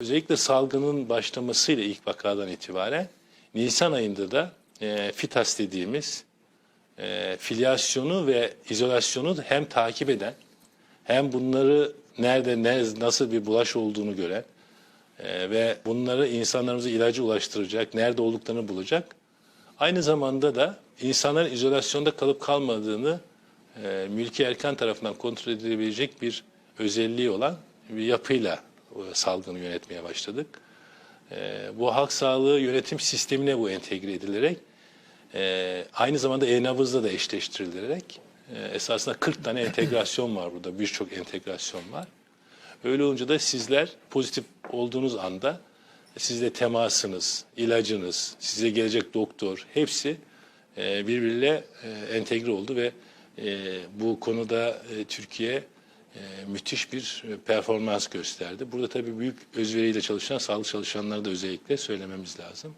Özellikle salgının başlamasıyla ilk vakadan itibaren Nisan ayında da e, FİTAS dediğimiz e, filyasyonu ve izolasyonu hem takip eden hem bunları nerede ne, nasıl bir bulaş olduğunu gören e, ve bunları insanlarımıza ilacı ulaştıracak, nerede olduklarını bulacak. Aynı zamanda da insanların izolasyonda kalıp kalmadığını e, mülki erkan tarafından kontrol edilebilecek bir özelliği olan bir yapıyla salgını yönetmeye başladık. E, bu halk sağlığı yönetim sistemine bu entegre edilerek e, aynı zamanda e-nabızla da eşleştirilerek e, esasında 40 tane entegrasyon var burada, birçok entegrasyon var. Öyle olunca da sizler pozitif olduğunuz anda sizle temasınız, ilacınız, size gelecek doktor hepsi e, birbiriyle e, entegre oldu ve e, bu konuda e, Türkiye e, müthiş bir e, performans gösterdi. Burada tabii büyük özveriyle çalışan sağlık çalışanları da özellikle söylememiz lazım.